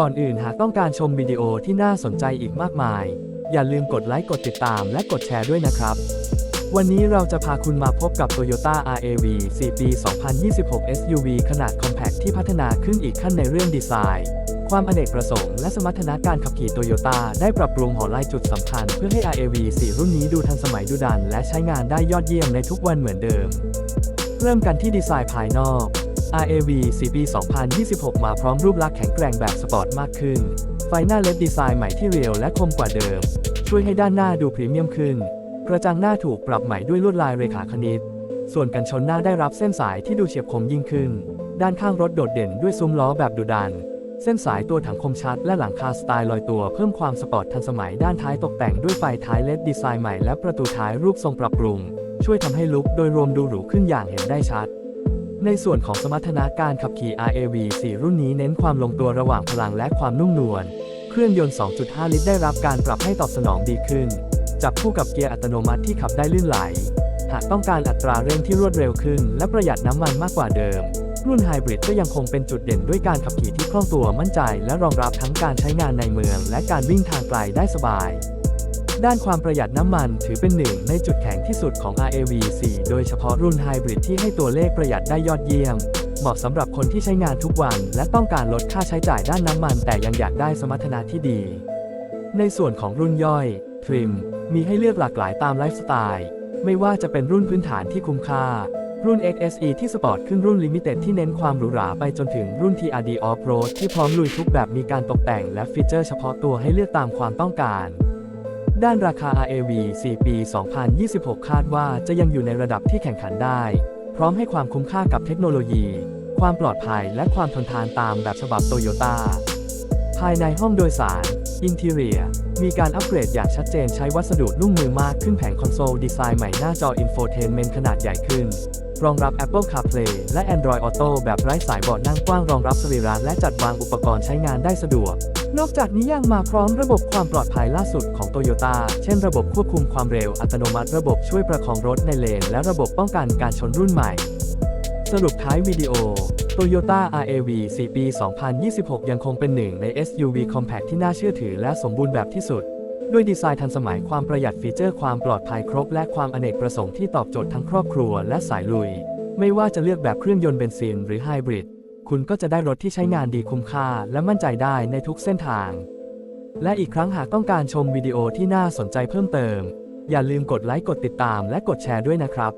ก่อนอื่นหากต้องการชมวิดีโอที่น่าสนใจอีกมากมาย อย่าลืมกดไลค์กดติดตามและกดแชร์ด้วยนะครับ วันนี้เราจะพาคุณมาพบกับ Toyota RAV 4 ปี 2026 SUV ขนาด Compact ที่พัฒนาขึ้นอีกขั้นในเรื่องดีไซน์ ความอเนกประสงค์และสมรรถนะการขับขี่โตโยต้าได้ปรับปรุงหัวไล่จุดสำคัญเพื่อให้ RAV 4 รุ่นนี้ดูทันสมัยดุดัน และใช้งานได้ยอดเยี่ยมในทุกวันเหมือนเดิม เริ่มกันที่ดีไซน์ภายนอก RAV 4ปี2026 มาพร้อมรูปลักษณ์แข็งแกร่งแบบสปอร์ตมากขึ้น ไฟหน้าเลดดีไซน์ใหม่ที่เรียวและคมกว่าเดิม ช่วยให้ด้านหน้าดูพรีเมียมขึ้น กระจังหน้าถูกปรับใหม่ด้วยลวดลายเรขาคณิต ส่วนกันชนหน้าได้รับเส้นสายที่ดูเฉียบคมยิ่งขึ้น ด้านข้างรถโดดเด่นด้วยซุ้มล้อแบบดุดัน เส้นสายตัวถังคมชัด และหลังคาสไตล์ลอยตัวเพิ่มความสปอร์ตทันสมัยด้านท้ายตกแต่งด้วยไฟท้ายเลดดีไซน์ใหม่และประตูท้ายรูปทรงปรับปรุง ช่วยทำให้ลุคโดยรวมดูหรูขึ้นอย่างเห็นได้ชัด ในส่วนของสมรรถนะการขับขี่ RAV 4 รุ่นนี้เน้นความลงตัวระหว่างพลังและความนุ่มนวล เครื่องยนต์ 2.5 ลิตรได้รับการปรับให้ตอบสนองดีขึ้น จับคู่กับเกียร์อัตโนมัติที่ขับได้ลื่นไหล หากต้องการอัตราเร่งที่รวดเร็วขึ้น และประหยัดน้ำมันมากกว่าเดิม รุ่นไฮบริดก็ยังคงเป็นจุดเด่นด้วยการขับขี่ที่คล่องตัวมั่นใจ และรองรับทั้งการใช้งานในเมือง และการวิ่งทางไกลได้สบาย ด้านความประหยัดน้ำมันถือเป็นหนึ่งในจุดแข็งที่สุดของ RAV 4 โดยเฉพาะรุ่นไฮบริดที่ให้ตัวเลขประหยัดได้ยอดเยี่ยม เหมาะสำหรับคนที่ใช้งานทุกวัน และต้องการลดค่าใช้จ่ายด้านน้ำมัน แต่ยังอยากได้สมรรถนะที่ดี ในส่วนของรุ่นย่อยทริมมีให้เลือกหลากหลายตามไลฟ์สไตล์ไม่ว่าจะเป็นรุ่นพื้นฐานที่คุ้มค่า รุ่น XSE ที่สปอร์ตขึ้นรุ่นลิมิเต็ดที่เน้นความหรูหราไปจนถึงรุ่น TRD Off-Road ที่พร้อมลุยทุกแบบมีการตกแต่งและฟีเจอร์เฉพาะตัวให้เลือกตามความต้องการ ด้านราคา RAV 4 ปี 2026 คาดว่าจะยังอยู่ในระดับที่แข่งขันได้ พร้อมให้ความคุ้มค่ากับเทคโนโลยี ความปลอดภัยและความทนทานตามแบบฉบับโตโยต้าภายในห้องโดยสาร อินทีเรีย มีการอัปเกรดอย่างชัดเจนใช้วัสดุนุ่มมือมากขึ้นแผงคอนโซลดีไซน์ใหม่หน้าจออินโฟเทนเมนต์ขนาดใหญ่ขึ้น รองรับ Apple CarPlay และ Android Auto แบบไร้สายเบาะนั่งกว้างรองรับสรีระและจัดวางอุปกรณ์ใช้งานได้สะดวก นอกจากนี้ยังมาพร้อมระบบความปลอดภัยล่าสุดของ Toyota เช่นระบบควบคุมความเร็วอัตโนมัติระบบช่วยประคองรถในเลน และระบบป้องกันการชนรุ่นใหม่ สรุปท้ายวิดีโอ Toyota RAV 4 ปี 2026 ยังคงเป็นหนึ่งใน SUV Compact ที่น่าเชื่อถือและสมบูรณ์แบบที่สุด ด้วยดีไซน์ทันสมัยความประหยัดฟีเจอร์ความปลอดภัยครบ และความอเนกประสงค์ที่ตอบโจทย์ทั้งครอบครัวและสายลุย ไม่ว่าจะเลือกแบบเครื่องยนต์เบนซินหรือไฮบริด คุณก็จะได้รถที่ใช้งานดีคุ้มค่า และมั่นใจได้ในทุกเส้นทาง และอีกครั้งหากต้องการชมวิดีโอที่น่าสนใจเพิ่มเติม อย่าลืมกดไลค์กดติดตามและกดแชร์ด้วยนะครับ